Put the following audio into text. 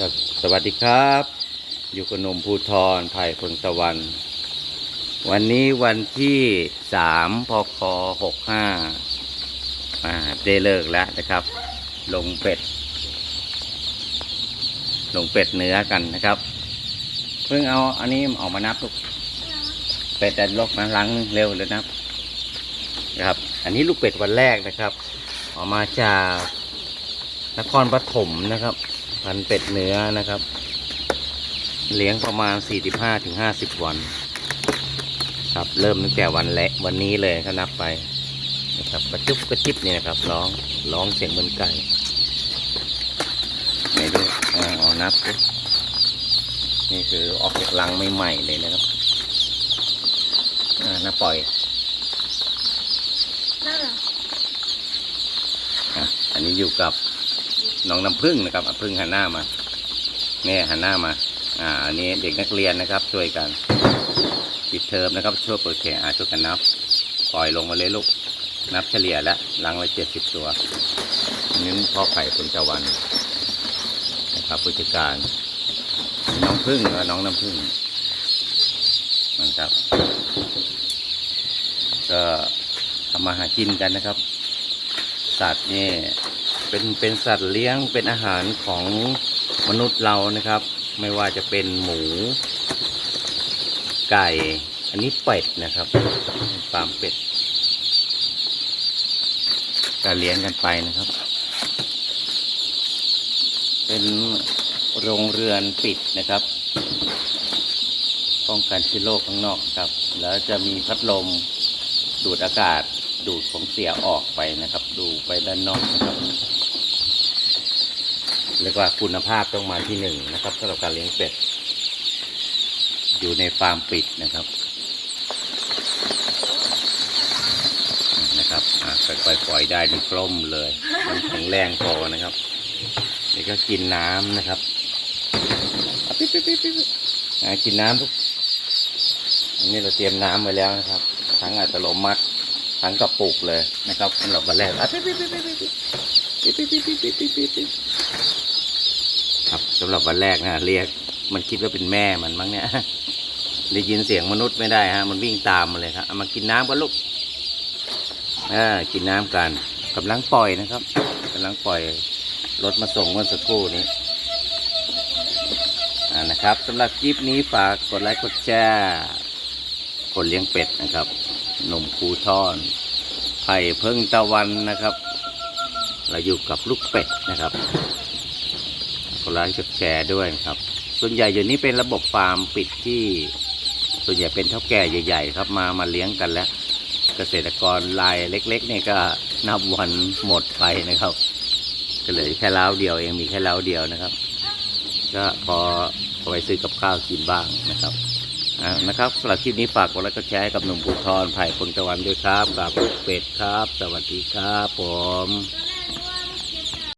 สวสวัสดีครับ อยู่กับนมภูทรไผ่พงตะวัน วันนี้วันที่สามพคหกห้าอ่าได้เลิกแล้วนะครับ ลงเป็ด ลงเป็ดเนื้อกันนะครับ เพิ่งเอาอันนี้ออกมานับลูกเป็ดแต่ลกมาล้างเร็วเลยนับนะครับ อันนี้ลูกเป็ดวันแรกนะครับ ออกมาจากนครปฐมนะครับ พันธุ์เป็ดเนื้อนะครับ เลี้ยงประมาณ 45-50ถึง50 วัน ครับเริ่มตั้งแต่วันแรกวันนี้เลยก็นับไปนะครับกระจุบกระจิบนี่นะครับร้องร้องเสียงเหมือนไก่ไหนดูอ่าเอานับดินี่คือออกจากรังใหม่ๆเลยนะครับอ่านับปล่อยนั่นเหรออะอันนี้อยู่กับ น้องน้ำพึ่งนะครับพึ่งหันหน้ามาเนี่ยหันหน้ามา อ่าอันนี้เด็กนักเรียนนะครับ ช่วยกันปิดเทอมนะครับ ช่วยเปิดแขนอาช่วยกันนับ ปล่อยลงมาเลยลูก นับเฉลี่ยแล้วลังละเจ็ดสิบตัวนนี้พ่อไข่ผลจวันนะครับผู้จัดการ น้องพึ่งและน้องน้ำพึ่งนะครับ ก็ทำมาหากินกันนะครับ สัตว์นี่ เป็นเป็นสัตว์เลี้ยงเป็นอาหารของมนุษย์เรานะครับ ไม่ว่าจะเป็นหมู ไก่ อันนี้เป็ดนะครับฟาร์มเป็ดก็เลี้ยงกันไปนะครับ เป็นโรงเรือนปิดนะครับป้องกันเชื้อโรคข้างนอกครับ แล้วจะมีพัดลมดูดอากาศดูดของเสียออกไปนะครับ ดูไปด้านนอกนะครับ เรียกว่าคุณภาพต้องมาที่หนึ่งนะครับสำหรับการเลี้ยงเป็ด อยู่ในฟาร์มปิดนะครับนะครับอะค่อยๆปล่อยได้นี่กล้มเลย มันแข็งแรงพอนะครับนี่ก็กินน้ำนะครับปิ๊บปิ๊บปิ๊บปิ๊บกินน้ำทุกอันนี้เราเตรียมน้ำไว้แล้วนะครับ ทั้งอัตโนมัติทั้งกระปุกเลยนะครับสำหรับวันแรกอะปิ๊บปิ๊บปิ๊บปิ๊บปิ๊บปิ๊บปิ๊บปิ๊บปิ๊บปิ๊บปิ๊บปิ๊บ ครับสำหรับวันแรกนะเรียกมันคิดว่าเป็นแม่มันมั้งเนี่ยได้ยินเสียงมนุษย์ไม่ได้ฮะ มันวิ่งตามมาเลยครับเอามากินน้ำกันลูกเออกินน้ำกันกำลังปล่อยนะครับกำลังปล่อยรถมาส่งเมื่อสักครู่นี้อ่านะครับสำหรับคลิปนี้ฝากกดไลค์กดแชร์คนเลี้ยงเป็ดนะครับหนุ่มภูทอนไผ่เพิ่งตะวันนะครับ เราอยู่กับลูกเป็ดนะครับ ดไลค์กดแชร์ด้วยครับ ส่วนใหญ่เดี๋ยวนี้เป็นระบบฟาร์มปิดที่ส่วนใหญ่เป็นเท่าแก่ใหญ่ ๆ ครับมามาเลี้ยงกันแล้ว เกษตรกรรายเล็ก ๆ เนี่ยก็นับวันหมดไปนะครับก็เหลือแค่เล้าเดียวเองมีแค่เล้าเดียวนะครับ ก็พอเอาไปซื้อกับข้าวกินบ้างนะครับอ่านะครับสำหรับคลิปนี้ฝากกดไลค์กดแชร์ให้กับหนุ่มภูทรไผ่พงตะวันด้วยครับกับเป็ดครับ สวัสดีครับผม